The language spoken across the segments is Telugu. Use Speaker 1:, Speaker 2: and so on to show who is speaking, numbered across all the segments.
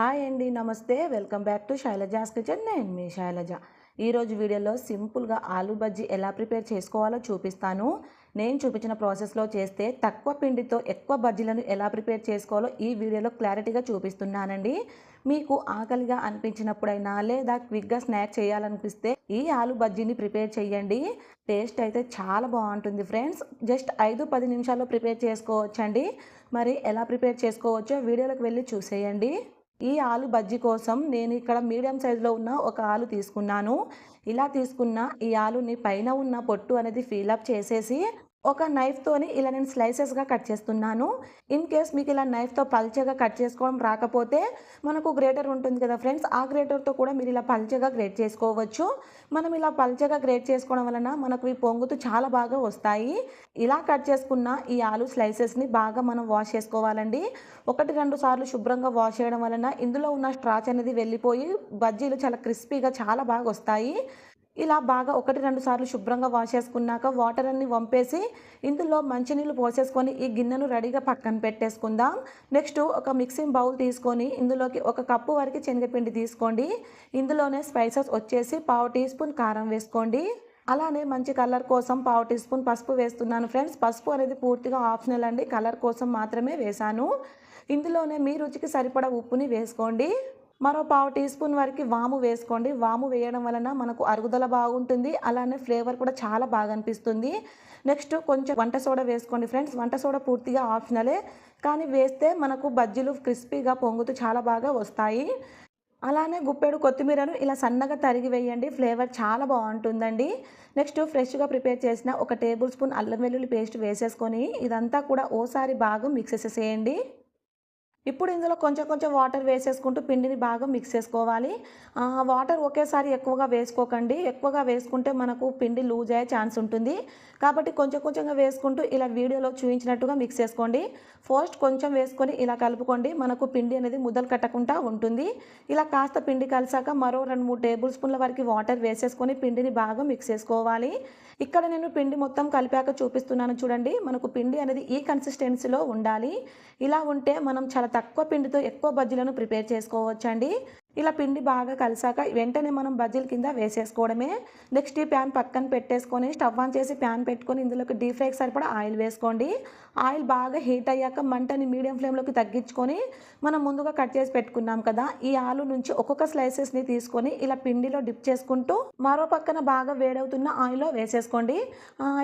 Speaker 1: హాయ్ అండి నమస్తే. Welcome back to Shailaja's kitchen. నేను మీ శైలజ. ఈరోజు వీడియోలో సింపుల్గా ఆలూ బజ్జీ ఎలా ప్రిపేర్ చేసుకోవాలో చూపిస్తాను. నేను చూపించిన ప్రాసెస్లో చేస్తే తక్కువ పిండితో ఎక్కువ బజ్జీలను ఎలా ప్రిపేర్ చేసుకోవాలో ఈ వీడియోలో క్లారిటీగా చూపిస్తున్నానండి. మీకు ఆకలిగా అనిపించినప్పుడైనా లేదా క్విక్గా స్నాక్ చేయాలనిపిస్తే ఈ ఆలు బజ్జీని ప్రిపేర్ చేయండి. టేస్ట్ అయితే చాలా బాగుంటుంది ఫ్రెండ్స్. జస్ట్ ఐదు పది నిమిషాల్లో ప్రిపేర్ చేసుకోవచ్చండి. మరి ఎలా ప్రిపేర్ చేసుకోవచ్చో వీడియోలోకి వెళ్ళి చూసేయండి. ఈ ఆలు బజ్జీ కోసం నేను ఇక్కడ మీడియం సైజులో ఉన్న ఒక ఆలు తీసుకున్నాను. ఇలా తీసుకున్న ఈ ఆలుని పైన ఉన్న పొట్టు అనేది ఫీలప్ చేసేసి ఒక నైఫ్తోని ఇలా నేను స్లైసెస్గా కట్ చేస్తున్నాను. ఇన్ కేస్ మీకు ఇలా నైఫ్తో పల్చగా కట్ చేసుకోవడం రాకపోతే మనకు గ్రేటర్ ఉంటుంది కదా ఫ్రెండ్స్ ఆ గ్రేటర్తో కూడా మీరు ఇలా పల్చగా గ్రేట్ చేసుకోవచ్చు. మనం ఇలా పల్చగా గ్రేట్ చేసుకోవడం వలన మనకు ఈ పొంగుతూ చాలా బాగా వస్తాయి. ఇలా కట్ చేసుకున్న ఈ ఆలు స్లైసెస్ని బాగా మనం వాష్ చేసుకోవాలండి. ఒకటి రెండు సార్లు శుభ్రంగా వాష్ చేయడం వలన ఇందులో ఉన్న స్ట్రాచ్ అనేది వెళ్ళిపోయి బజ్జీలు చాలా క్రిస్పీగా చాలా బాగా వస్తాయి. ఇలా బాగా ఒకటి రెండు సార్లు శుభ్రంగా వాష్ చేసుకున్నాక వాటర్ అన్ని వంపేసి ఇందులో మంచినీళ్ళు పోసేసుకొని ఈ గిన్నెను రెడీగా పక్కన పెట్టేసుకుందాం. నెక్స్ట్ ఒక మిక్సింగ్ బౌల్ తీసుకొని ఇందులోకి ఒక కప్పు వరకు శనగపిండి తీసుకోండి. ఇందులోనే స్పైసెస్ వచ్చేసి పావు టీ స్పూన్ కారం వేసుకోండి. అలానే మంచి కలర్ కోసం పావు టీ స్పూన్ పసుపు వేస్తున్నాను ఫ్రెండ్స్ పసుపు అనేది పూర్తిగా ఆప్షనల్ అండి. కలర్ కోసం మాత్రమే వేశాను. ఇందులోనే మీ రుచికి సరిపడా ఉప్పుని వేసుకోండి. మరో పావు టీ స్పూన్ వరకు వాము వేసుకోండి. వాము వేయడం వలన మనకు అరుగుదల బాగుంటుంది. అలానే ఫ్లేవర్ కూడా చాలా బాగా అనిపిస్తుంది. నెక్స్ట్ కొంచెం వంట సోడా వేసుకోండి ఫ్రెండ్స్. వంట సోడా పూర్తిగా ఆప్షనలే. కానీ వేస్తే మనకు బజ్జీలు క్రిస్పీగా పొంగుతూ చాలా బాగా వస్తాయి. అలానే గుప్పెడు కొత్తిమీరను ఇలా సన్నగా తరిగి వేయండి. ఫ్లేవర్ చాలా బాగుంటుందండి. నెక్స్ట్ ఫ్రెష్గా ప్రిపేర్ చేసిన ఒక టేబుల్ స్పూన్ అల్లం వెల్లుల్లి పేస్ట్ వేసేసుకొని ఇదంతా కూడా ఓసారి బాగా మిక్స్ చేసేసేయండి. ఇప్పుడు ఇందులో కొంచెం కొంచెం వాటర్ వేసేసుకుంటూ పిండిని బాగా మిక్స్ చేసుకోవాలి. వాటర్ ఒకేసారి ఎక్కువగా వేసుకోకండి. ఎక్కువగా వేసుకుంటే మనకు పిండి లూజ్ అయ్యే ఛాన్స్ ఉంటుంది. కాబట్టి కొంచెం కొంచెంగా వేసుకుంటూ ఇలా వీడియోలో చూపించినట్టుగా మిక్స్ చేసుకోండి. ఫస్ట్ కొంచెం వేసుకొని ఇలా కలుపుకోండి. మనకు పిండి అనేది ముద్దలు కట్టకుండా ఉంటుంది. ఇలా కాస్త పిండి కలిసాక మరో రెండు మూడు టేబుల్ స్పూన్ల వరకు వాటర్ వేసేసుకొని పిండిని బాగా మిక్స్ చేసుకోవాలి. ఇక్కడ నేను పిండి మొత్తం కలిపాక చూపిస్తున్నాను చూడండి. మనకు పిండి అనేది ఈ కన్సిస్టెన్సీలో ఉండాలి. ఇలా ఉంటే మనం చాలా తక్కువ పిండితో ఎక్కువ బజ్జీలను ప్రిపేర్ చేసుకోవచ్చండి. ఇలా పిండి బాగా కలిసాక వెంటనే మనం బజ్జీల కింద వేసేసుకోవడమే. నెక్స్ట్ ఈ ప్యాన్ పక్కన పెట్టేసుకొని స్టవ్ ఆన్ చేసి ప్యాన్ పెట్టుకొని ఇందులోకి డీప్ ఫ్రైకి సరిపడా ఆయిల్ వేసుకోండి. ఆయిల్ బాగా హీట్ అయ్యాక మంటని మీడియం ఫ్లేమ్లోకి తగ్గించుకొని మనం ముందుగా కట్ చేసి పెట్టుకున్నాం కదా ఈ ఆలు నుంచి ఒక్కొక్క స్లైసెస్ని తీసుకొని ఇలా పిండిలో డిప్ చేసుకుంటూ మరో పక్కన బాగా వేడవుతున్న ఆయిల్లో వేసేసుకోండి.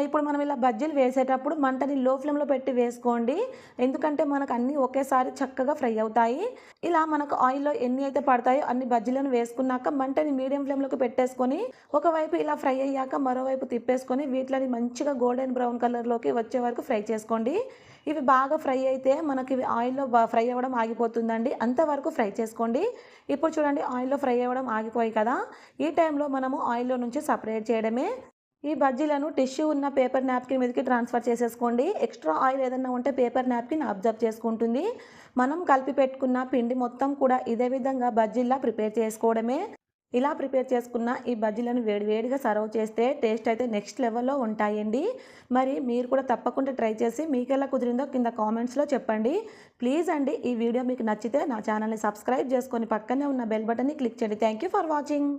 Speaker 1: ఇప్పుడు మనం ఇలా బజ్జీలు వేసేటప్పుడు మంటని లో ఫ్లేమ్లో పెట్టి వేసుకోండి. ఎందుకంటే మనకు అన్నీ ఒకేసారి చక్కగా ఫ్రై అవుతాయి. ఇలా మనకు ఆయిల్లో ఎన్ని అయితే పడతాయో అన్ని బజ్జీలను వేసుకున్నాక మంటని మీడియం ఫ్లేమ్లోకి పెట్టేసుకొని ఒకవైపు ఇలా ఫ్రై అయ్యాక మరోవైపు తిప్పేసుకొని వీటిని మంచిగా గోల్డెన్ బ్రౌన్ కలర్లోకి వచ్చే వరకు ఫ్రై చేసుకోండి. ఇవి బాగా ఫ్రై అయితే మనకి ఇవి ఆయిల్లో ఫ్రై అవ్వడం ఆగిపోతుందండి. అంతవరకు ఫ్రై చేసుకోండి. ఇప్పుడు చూడండి ఆయిల్లో ఫ్రై అవ్వడం ఆగిపోయి కదా. ఈ టైంలో మనము ఆయిల్లో నుంచి సపరేట్ చేయడమే. ఈ బజ్జీలను టిష్యూ ఉన్న పేపర్ నాప్కిన్ మీదకి ట్రాన్స్ఫర్ చేసేసుకోండి. ఎక్స్ట్రా ఆయిల్ ఏదైనా ఉంటే పేపర్ నాప్కిన్ అబ్జర్వ్ చేసుకుంటుంది. మనం కలిపి పెట్టుకున్న పిండి మొత్తం కూడా ఇదే విధంగా బజ్జీలా ప్రిపేర్ చేసుకోవడమే. ఇలా ప్రిపేర్ చేసుకున్న ఈ బజ్జీలను వేడివేడిగా సర్వ్ చేస్తే టేస్ట్ అయితే నెక్స్ట్ లెవెల్లో ఉంటాయండి. మరి మీరు కూడా తప్పకుండా ట్రై చేసి మీకు ఎలా కుదిరిందో కింద కామెంట్స్లో చెప్పండి. ప్లీజ్ అండి ఈ వీడియో మీకు నచ్చితే నా ఛానల్ని సబ్స్క్రైబ్ చేసుకొని పక్కనే ఉన్న బెల్ బటన్ని క్లిక్ చేయండి. Thank for watching.